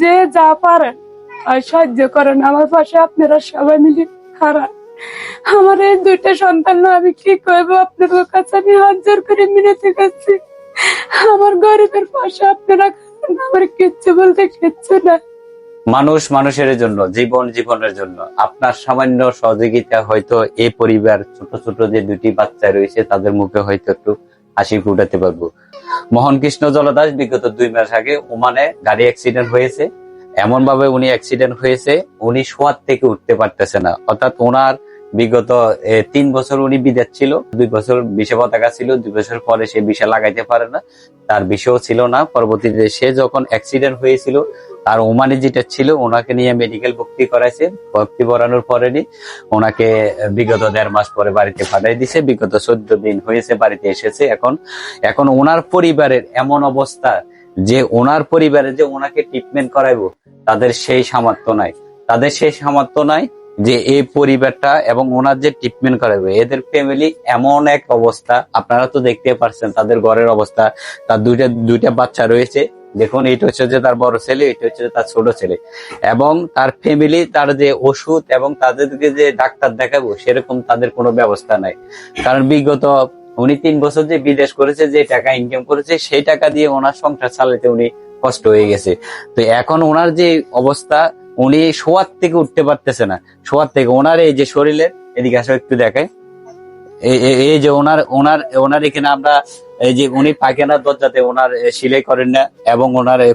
যে যা পারেন আর সাহায্য করেন। আমার পাশে আপনারা সবাই মিলে খারাপ আমার এই দুইটা সন্তান না, আমি কি করব? আপনাদের কাছে আমি হাত জোর করে মিনতি করছি। আমার গরিবের পাশে আপনারা আমার কিচ্ছু বলতে কিচ্ছু না। মানুষ মানুষের জন্য, জীবন জীবনের জন্য। আপনার সামান্য সহযোগিতা হয়তো এই পরিবার ছোট ছোট যে দুটি বাচ্চা রয়েছে, তাদের মুখে হয়তো একটু হাসি ফুটাতে পারব। মোহন কৃষ্ণ জলদাস বিগত দুই মাস আগে ওমানে গাড়ি অ্যাক্সিডেন্ট হয়েছে। এমন ভাবে উনি অ্যাক্সিডেন্ট হয়েছে, উনি শোয়ার থেকে উঠতে পারতেছে না। অর্থাৎ ওনার বিগত তিন বছর উনি বিদেশ ছিল। দুই বছর বিষে পতাকা ছিল, দুই বছর পরে সে বিষে লাগাইতে পারে না। তার বিষও ছিল না। পরবর্তীতে সে যখন অ্যাক্সিডেন্ট হয়েছিল আর ওমানে যেটা ছিল, ওনাকে নিয়ে মেডিকেল ভর্তি করাইছে। ভর্তি করানোর পরে নি ওনাকে বিগত দেড় মাস পরে বাড়িতে পাঠাই দিছে। বিগত চোদ্দ দিন হয়েছে, বাড়িতে এসেছে এখন। এখন ওনার পরিবারের এমন অবস্থা যে ওনার পরিবারে যে ওনাকে ট্রিটমেন্ট করাইবো, তাদের সেই সামর্থ্য নাই। তাদের সেই সামর্থ্য নাই যে এই পরিবারটা এবং ওনার যে ট্রিটমেন্ট করাবে এদের ফ্যামিলি এমন এক অবস্থা। আপনারা তো দেখতে পারছেন তাদের ঘরের অবস্থা। তার দুইটা দুইটা বাচ্চা রয়েছে। দেখুন এটা হচ্ছে যে তার বড় ছেলে এটা হচ্ছে তার ছোট ছেলে। এবং তার ফ্যামিলি তার যে ওষুধ এবং তাদেরকে যে ডাক্তার দেখাবো, সেরকম তাদের কোনো ব্যবস্থা নাই। কারণ বিগত, উনি তিন বছর যে বিদেশ করেছে, যে টাকা ইনকাম করেছে, সেই টাকা দিয়ে ওনার সংসার চালাতে উনি কষ্ট হয়ে গেছে। তো এখন ওনার যে অবস্থা, উনি শোয়ার থেকে উঠতে পারতেছে না। শোয়ার থেকে, ওনার এই যে শরীরে এদিকে আসো, একটু দেখাই। এই- যে ওনার ওনার ওনার এখানে আমরা, এই যে উনি পায়খানার দরজাতে ওনার সিলাই করেন না এবং ওনার এই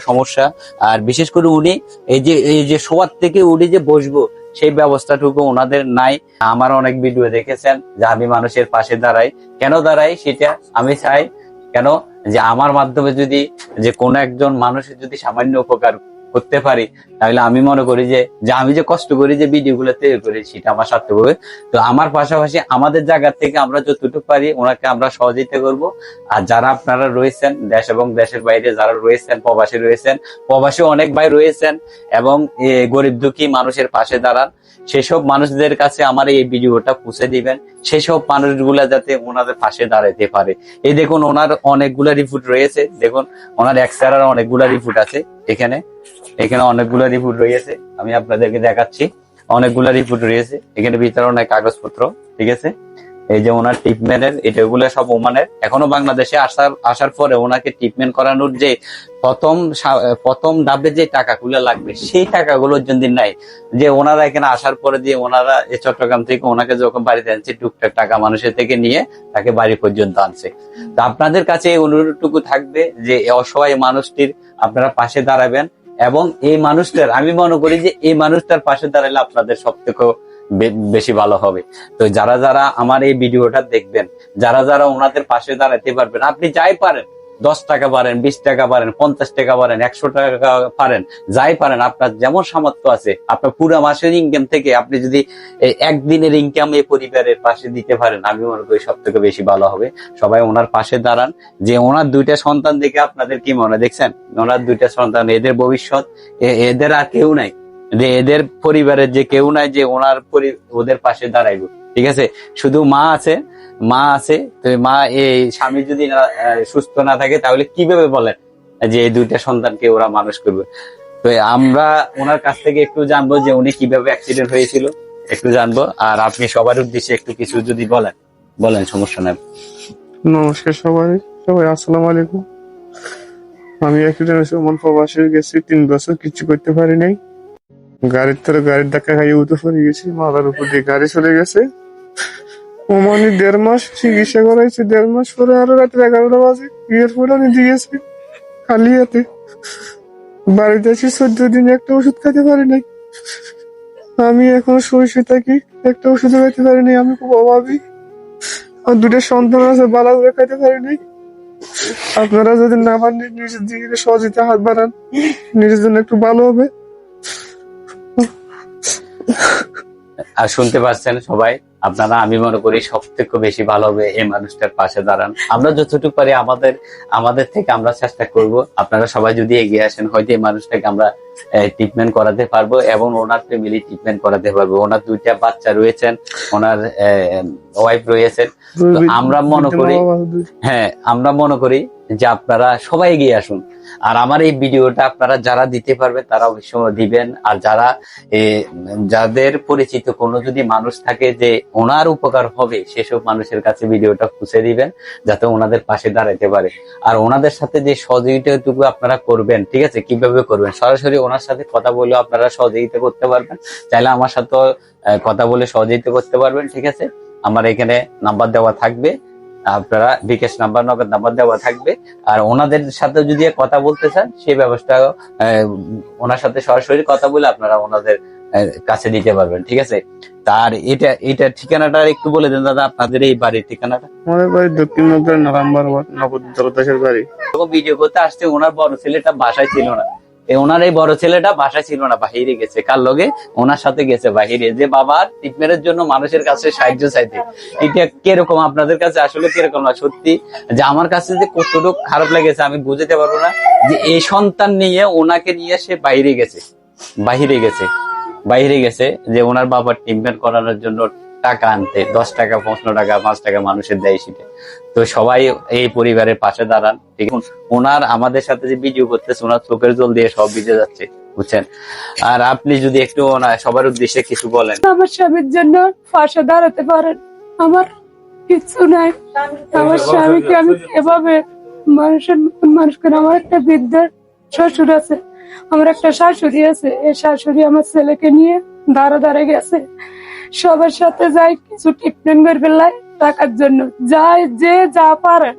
সমস্যা। আর বিশেষ করে উনি, এই যে এই যে শোয়ার থেকে উনি যে বসবো, সেই ব্যবস্থাটুকু ওনাদের নাই। আমার অনেক ভিডিও দেখেছেন যে আমি মানুষের পাশে দাঁড়াই। কেন দাঁড়াই সেটা আমি চাই। কেন? যে আমার মাধ্যমে যদি, যে কোনো একজন মানুষের যদি সামান্য উপকার করতে পারি, তাহলে আমি মনে করি যে আমি যে কষ্ট করি যে ভিডিও গুলো তৈরি করি, সেটা আমার সার্থক হবে তো আমার পাশাপাশি আমাদের জায়গা থেকে আমরা যতটুকু পারি, ওনাকে আমরা সহযোগিতা করব। আর যারা আপনারা রয়েছেন, দেশ এবং দেশের বাইরে যারা রয়েছেন, প্রবাসী রয়েছেন, প্রবাসী অনেক ভাই রয়েছেন, এবং গরিব দুঃখী মানুষের পাশে দাঁড়ান, সেসব মানুষদের কাছে আমার এই ভিডিওটা পৌঁছে দিবেন। সেসব মানুষগুলা যাতে ওনাদের পাশে দাঁড়াইতে পারে। এই দেখুন, ওনার অনেকগুলা রিপোর্ট রয়েছে। দেখুন, ওনার এক্সরার অনেকগুলা রিপোর্ট আছে। এখানে। এখানে অনেকগুলা রিপোর্ট রয়েছে। আমি আপনাদেরকে দেখাচ্ছি। অনেকগুলা রিপোর্ট রয়েছে। এখানে বিতরণের কাগজপত্র, ঠিক আছে? এই যে ওনার ট্রিটমেন্টের এটা ওগুলো সব ওমানের, এখনও বাংলাদেশে আসার আসার পরে ওনাকে ট্রিটমেন্ট করানোর যে প্রথম প্রথম ধাপে যে টাকাগুলো লাগবে, সেই টাকাগুলোর জন্য নাই যে ওনারা এখানে আসার পরে দিয়ে ওনারা চট্টগ্রাম থেকে ওনাকে যখন বাড়িতে আনছে, টুকটাক টাকা মানুষের থেকে নিয়ে তাকে বাড়ি পর্যন্ত আনছে। তো আপনাদের কাছে এই অনুরোধটুকু থাকবে যে অসহায় মানুষটির আপনারা পাশে দাঁড়াবেন এবং এই মানুষটার, আমি মনে করি যে এই মানুষটার পাশে দাঁড়ালে আপনাদের সব থেকে বেশি ভালো হবে। তো যারা যারা আমার এই ভিডিওটা দেখবেন, যারা যারা ওনাদের পাশে দাঁড়াতে পারবেন, আপনি যাই পারেন, দশ টাকা পারেন, বিশ টাকা পারেন, পঞ্চাশ টাকা পারেন, একশো টাকা পারেন, যাই পারেন, আপনার যেমন সামর্থ্য আছে, আপনার পুরো মাসের ইনকাম থেকে আপনি যদি একদিনের ইনকাম এই পরিবারের পাশে দিতে পারেন, আমি মনে করি সব থেকে বেশি ভালো হবে। সবাই ওনার পাশে দাঁড়ান। যে ওনার দুইটা সন্তান দেখে আপনাদের কি মনে দেখছেন? ওনার দুইটা সন্তান, এদের ভবিষ্যৎ এদের আর কেউ নাই। যে এদের পরিবারের যে কেউ নাই যে ওনার ওদের পাশে দাঁড়াইবো, ঠিক আছে? শুধু মা আছে মা আছে, তো মা এই স্বামী যদি সুস্থ না থাকে, তাহলে কীভাবে বলেন যে এই দুইটা সন্তানকে ওরা মানুষ করবে? তো আমরা ওনার কাছ থেকে একটু জানব যে উনি কীভাবে অ্যাক্সিডেন্ট হয়েছিল, একটু জানব। আর আপনি সবার উদ্দেশ্যে একটু কিছু যদি বলেন বলেন, সমস্যা নাই। নমস্কার সবাই সবাই, আসসালামু আলাইকুম। আমি অ্যাক্সিডেন্ট হয়েছে ওমান প্রবাসে গেছি, তিন বছর কিছু করতে পারি নাই। গাড়ির তোর গাড়ির ধাক্কা খাইয়ে উঠে পড়ে গেছি, মাথার উপর দিয়ে গাড়ি চলে গেছে। ওমানে দেড় মাস চিকিৎসা করাইছে, দেড় মাস পরে আরও রাত্রে এগারোটা বাজে এয়ারপোর্ট নিতে গেছে, খালি হাতে। বাড়িতে আছি, চোদ্দ দিন একটা ওষুধ খেতে পারি নাই। আমি এখন শুয়ে থাকি, একটা ওষুধ খাইতে পারি নাই, আমি খুব অভাবী। আর দুটো সন্তান আছে, বালা করে খাইতে পারিনি আপনারা যদি না পারেন, নিজের দিকে সহযোগিতা হাত বাড়ান, নিজের জন্য একটু ভালো হবে। আর শুনতে পাচ্ছেন সবাই আপনারা আমি মনে করি সব থেকে বেশি ভালো হবে এই মানুষটার পাশে দাঁড়ান। আমরা যতটুকু পারি আমাদের আমাদের থেকে আমরা চেষ্টা করব। আপনারা সবাই যদি এগিয়ে আসেন হয়তো এই মানুষটাকে আমরা ট্রিটমেন্ট করাতে পারব এবং ওনার ফ্যামিলি ট্রিটমেন্ট করাতে পারব। ওনার দুইটা বাচ্চা রয়েছেন ওনার ওয়াইফ রয়েছেন। আমরা মনে করি- হ্যাঁ আমরা মনে করি যে আপনারা সবাই এগিয়ে আসুন। আর আমার এই ভিডিওটা আপনারা যারা দিতে পারবে তারা অবশ্যই দিবেন। আর যারা যাদের পরিচিত কোনো যদি মানুষ থাকে যে ওনার উপকার হবে সেসব মানুষের কাছে ভিডিওটা খুঁজে দিবেন যাতে ওনাদের পাশে দাঁড়াতে পারে। আর ওনাদের সাথে যে সহযোগিতাটুকু আপনারা করবেন ঠিক আছে? কীভাবে করবেন? সরাসরি ওনার সাথে কথা বলে আপনারা সহযোগিতা করতে পারবেন। চাইলে আমার আহ, কথা বলে সহযোগিতা করতে পারবেন ঠিক আছে? আমার এখানে নাম্বার দেওয়া থাকবে। আপনারা বিকাশ নাম্বার নগদ নাম্বার দেওয়া থাকবে। আর ওনাদের সাথে যদি কথা বলতে চান সেই ব্যবস্থা ওনার সাথে সরাসরি কথা বলে আপনারা ওনাদের কাছে দিতে পারবেন ঠিক আছে? তার এটা এটা ঠিকানাটা একটু বলে দেন দাদা আপনাদের এই বাড়ির ঠিকানাটা। আমাদের বাড়ি দক্ষিণ নগরের নারাম্বার ওয়ার্ড নবদ্বীপ বাড়ি। ভিডিও করতে আসছে ওনার বড় ছেলেটা বাসায় ছিল না। ওনার এই বড় ছেলেটা বাসায় ছিল না, বাহিরে গেছে। কার লগে? ওনার সাথে গেছে বাহিরে। যে বাবার ট্রিটমেন্টের জন্য মানুষের কাছে সাহায্য চাইতে। এটা কীরকম? আপনাদের কাছে আসলে কীরকম না? সত্যি, যে আমার কাছে যে কতটুকু খারাপ লেগেছে, আমি বুঝতে পারব না। যে এই সন্তান নিয়ে ওনাকে নিয়ে সে বাইরে গেছে। বাহিরে গেছে। বাইরে গেছে যে ওনার বাবার ট্রিটমেন্ট করানোর জন্য টাকা আনতে, দশ টাকা, পনেরো টাকা, পাঁচ টাকা মানুষের দেয় সেটা। তো সবাই এই পরিবারের পাশে দাঁড়ান, ঠিক ওনার আমাদের সাথে যে ভিডিও করতেছে, ওনার চোখের জল দিয়ে সব ভিজে যাচ্ছে, বুঝছেন? আর আপনি যদি একটু সবার উদ্দেশ্যে কিছু বলেন। আমার স্বামীর জন্য পাশে দাঁড়াতে পারেন। আমার কিছু নাই। আমার স্বামীকে আমি এভাবে মানুষের, মানুষ করে আমার একটা বৃদ্ধ শ্বশুর আছে। আমার একটা শাশুড়ি আছে। এই শাশুড়ি আমার ছেলেকে নিয়ে দাঁড়া দাঁড়া গেছে। সবার সাথে যাই কিছু ট্রিটমেন্ট করবে লাই টাকার জন্য। যাই, যে যা পারেন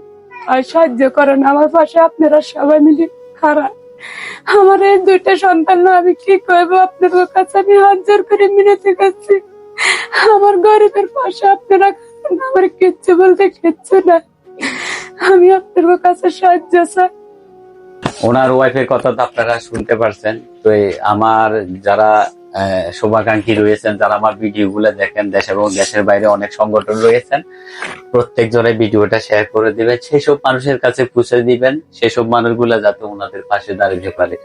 আর সাহায্য করেন। আমার পাশে আপনারা সবাই মিলে খারাপ আমার এই দুইটা সন্তান আমি কি করব? আপনার কাছে আমি হাত জোর করে মিনতি করছি। আমার গরিবের পাশে আপনারা আমার কিচ্ছু বলতে কিচ্ছু না আমি আপনার কাছে সাহায্য চাই। ওনার ওয়াইফের কথা তো আপনারা শুনতে পারছেন। তো আমার যারা শুভাকাঙ্ক্ষী রয়েছেন যারা আমার ভিডিও গুলো দেখেন, দেশ এবং দেশের বাইরে অনেক সংগঠন রয়েছেন। প্রত্যেক জনে ভিডিওটা শেয়ার করে দিবেন। সেসব মানুষের কাছে পৌঁছে দিবেন, সেসব মানুষগুলা যাতে ওনাদের পাশে দাঁড়িয়ে পারে।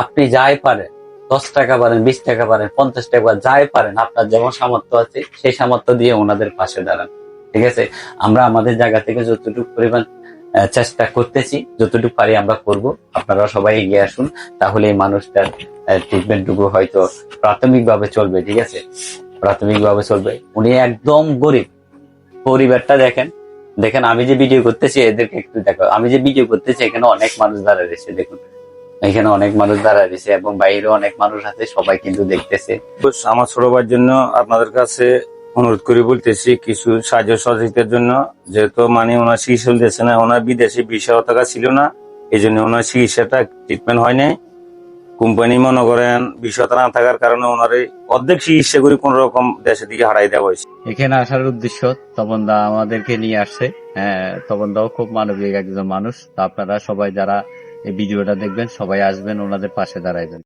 আপনি যাই পারেন, দশ টাকা পারেন, বিশ টাকা পারেন, পঞ্চাশ টাকা যাই পারেন, আপনার যেমন সামর্থ্য আছে, সেই সামর্থ্য দিয়ে ওনাদের পাশে দাঁড়ান। ঠিক আছে? আমরা আমাদের জায়গা থেকে যতটুকু পরিমাণ চেষ্টা করতেছি, যতটুকু পারি আমরা করব। আপনারা সবাই এগিয়ে আসুন, তাহলে এই মানুষটার ট্রিটমেন্টটুকু হয়তো প্রাথমিকভাবে চলবে, ঠিক আছে? প্রাথমিকভাবে চলবে। উনি একদম গরিব। পরিবারটা দেখেন দেখেন আমি যে ভিডিও করতেছি, এদেরকে একটু দেখো। আমি যে ভিডিও করতেছি, এখানে অনেক মানুষ দাঁড়া রয়েছে, দেখুন। এখানে অনেক মানুষ দাঁড়া রয়েছে এবং বাইরে অনেক মানুষ আছে, সবাই কিন্তু দেখতেছে। আমার ছোট ভাইয়ের জন্য আপনাদের কাছে অনুরোধ করে বলতেছি, কিছু সাহায্য সহযোগিতার জন্য, যেহেতু মানে ওনার চিকিৎসা দিয়েছে না, ওনার বিদেশি বিশ টাকা ছিল না এই জন্য ওনার চিকিৎসাটা ট্রিটমেন্ট হয় নাই। কোম্পানি মনে করেন বিশ না থাকার কারণে ওনার অর্ধেক চিকিৎসা করে কোন রকম দেশের দিকে হারাই দেওয়া হয়েছে। এখানে আসার উদ্দেশ্য তপন দা আমাদেরকে নিয়ে আসছে। হ্যাঁ তপন দাও খুব মানবিক একজন মানুষ। আপনারা সবাই যারা এই ভিডিওটা দেখবেন, সবাই আসবেন, ওনাদের পাশে দাঁড়াইবেন।